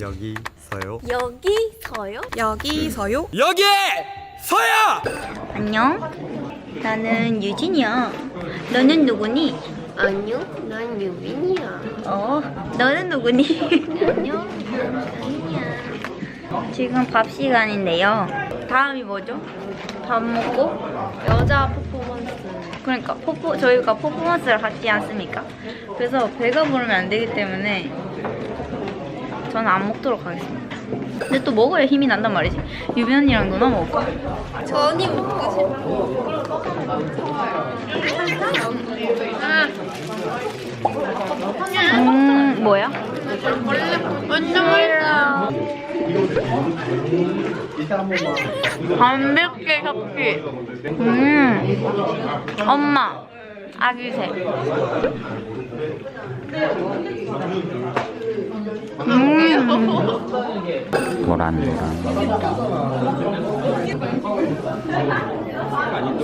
여기서요. 여기서요? 여기서요? 여기 서야. 안녕. 나는 유진이야. 너는 누구니? 아니요, 난 유빈이야. 어, 너는 누구니? 안녕, 난 유빈이야. 지금 밥 시간인데요. 다음이 뭐죠? 밥 먹고 여자 퍼포먼스. 그러니까 포포 저희가 퍼포먼스를 하지 않습니까? 그래서 배가 부르면 안 되기 때문에 저는 안 먹도록 하겠습니다. 근데 또 먹어야 힘이 난단 말이지. 유빈 언니랑 누나 먹을까? 전이 먹고 싶어. 음, 뭐야? 완전 맛있어. 반백개 접시. 음, 엄마, 아기새. 음,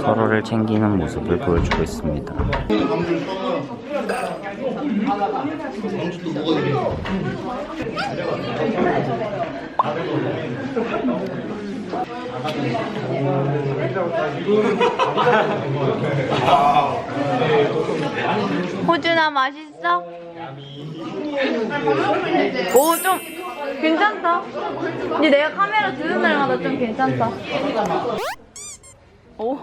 서로를 챙기는 모습을 보여주고 있습니다. 호준아 맛있어? 오, 좀 괜찮다. 이제 내가 카메라 드는 날마다 좀 괜찮다. 오,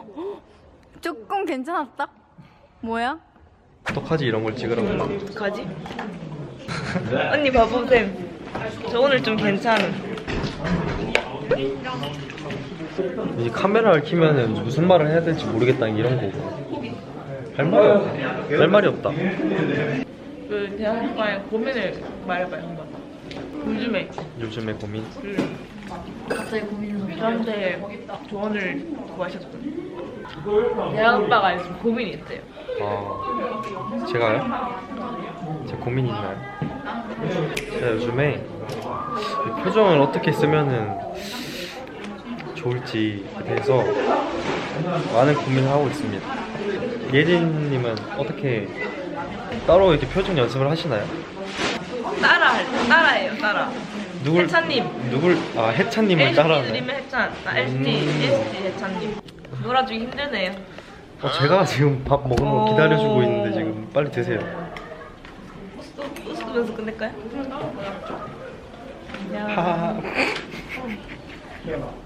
조금 괜찮았다. 뭐야? 어떡하지 이런 걸 찍으라고. 가지? 언니 바보쌤. 저 오늘 좀 괜찮은. 이 카메라를 키면은 무슨 말을 해야 될지 모르겠다는 이런 거고. 할 말이 없다. 할 말이 없다. 그 대학 과의 고민을 말해봐요 한번. 요즘에 요즘의 고민. 갑자기 고민을 저한테 조언을 구하셨거든요. 대학과가 요즘 고민이 있대요. 아, 제가요? 제 고민이 있나요? 제가 요즘에 이 표정을 어떻게 쓰면은 좋을지에 대해서 많은 고민을 하고 있습니다. 예진님은 어떻게 따로 이렇게 표정 연습을 하시나요? 따라 따라해요 따라. 누굴 해찬님. 누굴 아 해찬님을 따라하나요? 해찬, 나 LCT, 음. LCT 해찬님. 놀아주기 힘드네요. 어, 제가 지금 밥 먹은 거 기다려주고 어. 있는데 지금 빨리 드세요. 웃- 웃으면서 끝낼까요? 야. 하하하. 안녕.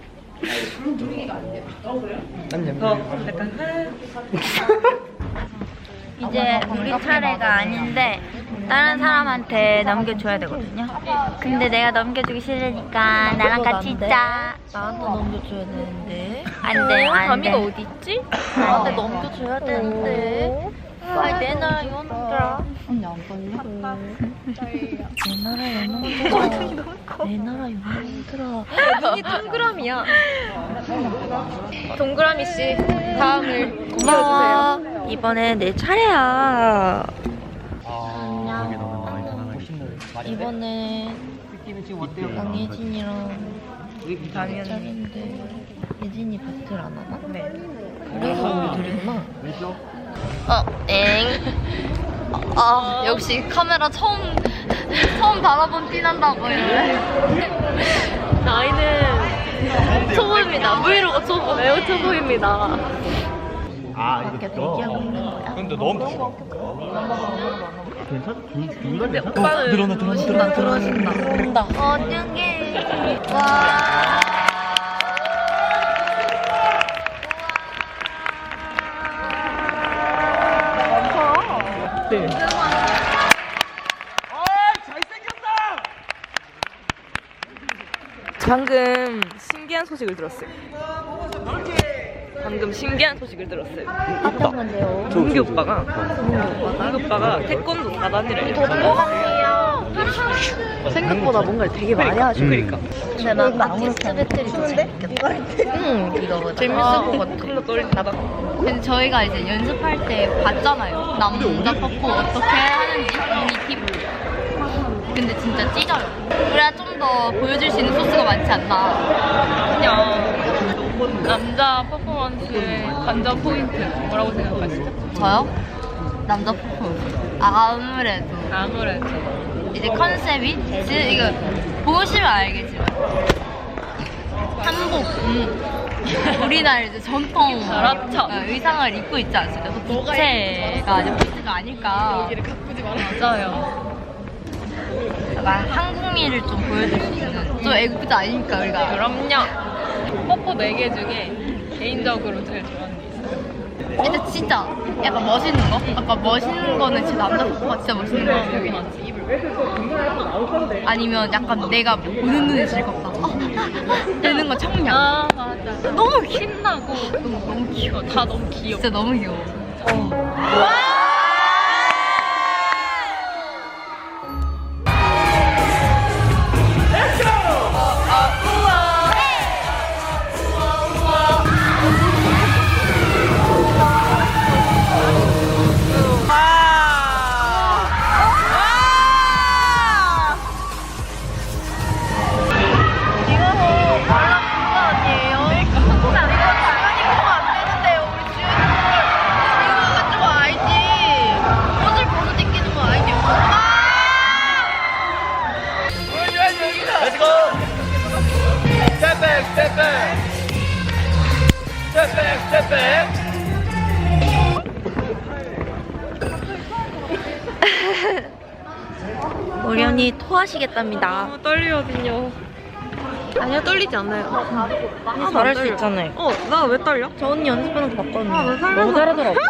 더 약간 이제 우리 차례가 아닌데 다른 사람한테 넘겨줘야 되거든요. 근데 내가 넘겨주기 싫으니까 나랑 같이 있자. 나한테 넘겨줘야 되는데. 안 돼, 안 다미가 돼. 어디 있지? 나한테 넘겨줘야 되는데. 아이 내 나라 연들아. 언니 안 떨려? 내 나라 연들아. 내 나라 연들아. 눈이 동그라미야. 동그라미 씨 다음을 고마워. 이번에 내 차례야. 이번에 양예진이랑 짝인데 예진이 배틀 안 하나? 네. 그래서 우리 둘이구나. 어, 엥. 아, 역시 카메라 처음 처음 바라본 티 난다고요. 나이는 초보입니다. 브이로그 초보, 매우 초보입니다. 이렇게 대기하고 있는 거야. 근데 너무 근데 오빠는 들어나 들어나 들어준다. 들어준다. 어떡해. 와. 방금 신기한 소식을 들었어요. 방금 신기한 소식을 들었어요. 어떤 건데요? 동기 오빠가 동기 오빠가 태권도 4단이래요. 생각보다 뭔가 되게 많이 하죠. 그러니까. 근데 난 아티스트 배틀이 더 재밌겠다. 응, 이거보다. 재밌을 것 같아. 좀더 떨린다. 근데 저희가 이제 연습할 때 봤잖아요. 남자 퍼포 어떻게 하는지 이미 팁. 근데 진짜 찢어요. 그래야 좀 더 보여줄 수 있는 소스가 많지 않나. 그냥 남자 퍼포먼스의 관전 포인트 뭐라고 생각하시죠? 저요? 남자 퍼포. 아무래도 아무래도 이제 컨셉이 지- 이거 보시면 알겠지만 한복 우리나라 이제 전통 그렇죠. 어, 의상을 입고 있지 않습니까? 그 부채가 이제 포인트가 아닐까. 맞아요. 약간 한국미를 좀 보여줄 수 있는 좀 애국자 아닙니까 우리가? 그럼요. 뽀뽀 4개 중에 개인적으로 제일 좋아하는 게 있어요. 근데 진짜 약간 멋있는 거? 약간 멋있는 거는 진짜 남자 뽀뽀가 진짜 멋있는 거 같아요. 아니면 약간 내가 보는 눈에 즐겁다. 아, 아, 아, 되는 거 청량. 아, 맞아. 너무 귀 신나고 너무, 너무 귀여워. 다 너무 귀여워. 진짜 너무 귀여워. Let's 토하시겠답니다. 떨리거든요. 아니요, 떨리지 않아요. 언니 잘할 수 있잖아요. 어, 나 왜 떨려? 저 언니 연습하는 거 봤거든요. 아, 왜 설레서. 너무 잘하더라고.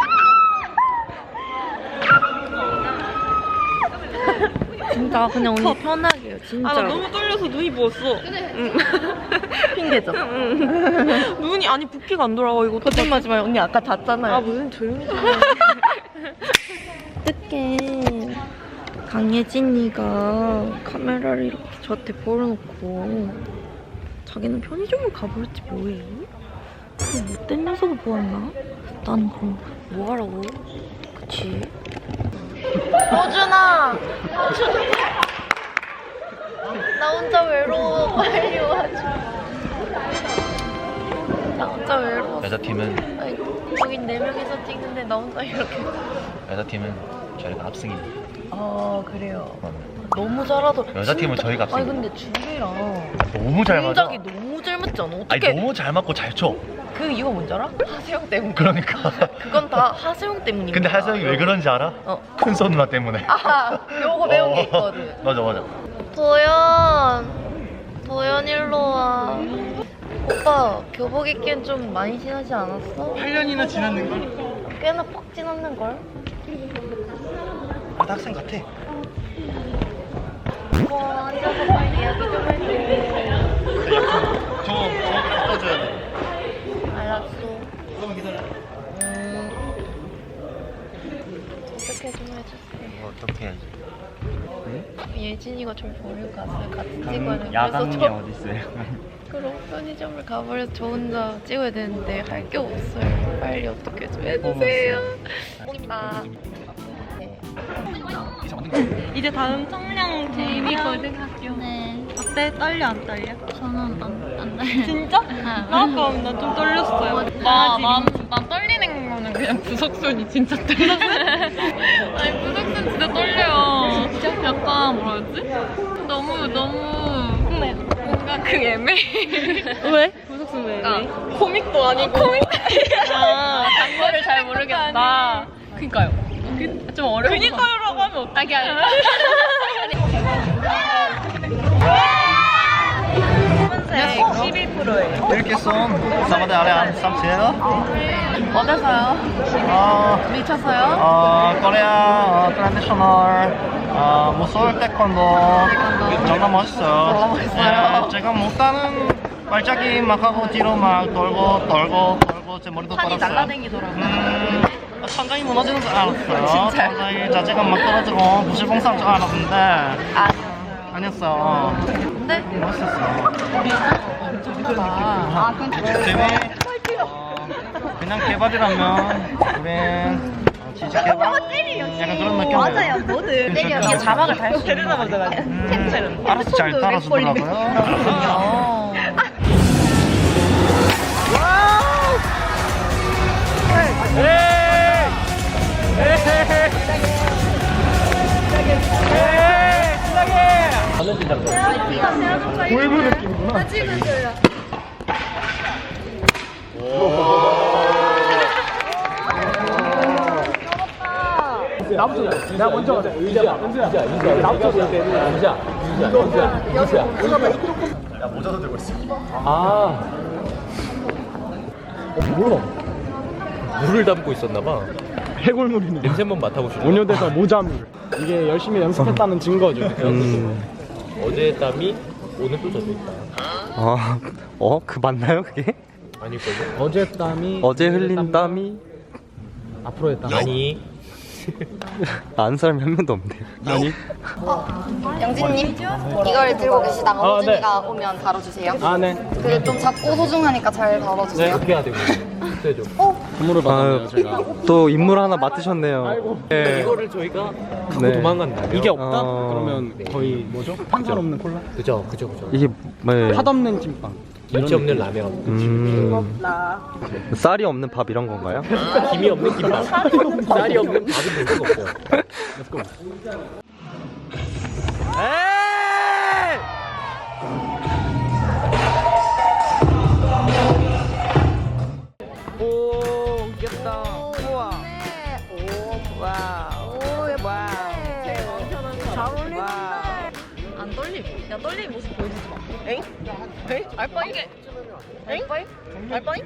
진짜 그냥 언니 편하게 해요. 아, 진짜. 나 너무 떨려서 눈이 부었어. 응. 핑계죠. 응. 눈이, 아니, 붓기가 안 돌아와, 이거. 거짓말하지 마요. 언니 아까 잤잖아요. 아, 무슨 조용히. 어떡해. 강예진이가 카메라를 이렇게 저한테 벌어놓고 자기는 편의점을 가버렸지 뭐해? 그 못된 녀석을 보았나? 난 그럼 뭐하라고? 그치? 호준아! 나 혼자 외로워. 빨리 와줘. 나 혼자 외로워. 여자팀은 아니, 여기 네 명이서 찍는데 나 혼자 이렇게. 여자팀은 저희가 압승입니다. 아 그래요. 너무 잘하더라. 여자 팀은 진짜- 저희가 아니 앞서요. 근데 준비랑 너무 잘 맞아. 동작이 너무 잘 맞지 않아? 아니 어떻게 너무 잘 맞고 잘 쳐. 그 이유가 뭔지 알아? 하세영 때문에. 그러니까. 그건 다 하세영 때문입니다. 근데 하성이 왜 그런지 알아? 어. 큰손 누나 때문에. 아 요거 배운 게 어, 있거든. 맞아 맞아. 도연, 도연 일로 와. 오빠 교복 입기엔 좀 많이 지나지 않았어? 8년이나 지났는 걸? 꽤나 퍽 지났는 걸. 나도 학생 같아. 오빠 앉아서 빨리 이야기 좀 할게. 저, 저 바꿔줘야 돼. 알았어. 조금만 기다려. 음. 어떻게 좀 해주세요. 어떻게 해야지? 예진이가 절 버리고 갔어요. 같이 찍어야 되는데. 야간이 그래서 저 어디 있어요? 그럼 편의점을 가버려서 저 혼자 찍어야 되는데 할 게 없어요. 빨리 어떻게 좀 해주세요. 아, 이제 다음 청량 재미거든 학교. 네. 어때? 떨려 안 떨려? 저는 안, 안 돼. 진짜? 나 아까 나좀 떨렸어요. 나 맘, 나 떨리는 거는 그냥 부석순이 진짜 떨려. 아니 부석순 진짜 떨려요. 진짜? 약간 뭐라 그러지? 너무 너무 뭔가 그 애매. 왜? 부석순 왜 애매? 코믹도 아니고. 코믹. 아 단어를 잘 모르겠다. 그니까요. 그, 좀 어려워. 그니까요라고 하면 어떡해. 네. 11%예요. Welke son? Sama de Ariane Samsung. 어디서요? 어, 미쳤어요? 어, 코리아 어, 트라디셔널 어, 무술 태권도 정말 멋있어요. 정말 멋있어요. 예, 제가 못하는 발차기 막 하고 뒤로 막 돌고 돌고 돌고 제 머리도 판이 떨었어요. 날라다니더라고요. 음, 천장이 무너지는 줄 알았어요. 진짜요? 천장이 자체가 막 떨어지고 부실공사인 줄 알았는데. 아니요. 아니었어. 근데 멋있었어. 아, 그럼 재미 어, 그냥 개발이라면 우린 어, 지지 개발? 음, 약간 그런 느낌 맞아요. 뭐든 때려. 이게 자막을 달수 있는 거 음, 알아서 잘 따라주더라고요 아. 어, 몰라. 물을 담고 있었나봐. 해골물이네. 냄새 한번 맡아보실래요? 온효대사 모자물. 이게 열심히 연습했다는 증거죠. 음. 어제의 땀이 오늘 또 젖어 있다. 아, 어? 그 맞나요 그게? 아닐걸요? 어제 땀이 어제 흘린 땀이 앞으로의 땀. 아니. 아는 사람이 한 명도 없네. 아니? 영진님 이걸 들고 계시다가 아, 호준이가 오면 다뤄주세요. 아 네. 그좀 작고 소중하니까 잘 다뤄주세요. 어떻게 해야 되고? 그래죠. 선물을 받았네요 아유, 제가. 또 인물 하나 맡으셨네요. 네. 이거를 저희가 갖고 네. 도망간다면 이게 없다? 어. 그러면 거의 뭐죠? 탄산 없는 콜라? 그죠, 그죠, 그죠. 이게 네. 팥 없는 찐빵. 김치 없는 라면. 음, 쌀이 없는 밥 이런 건가요? 김이 없는 김밥. 쌀이 없는 밥은 될 수가 없어요. 오 알바이? 알바이? 알바이?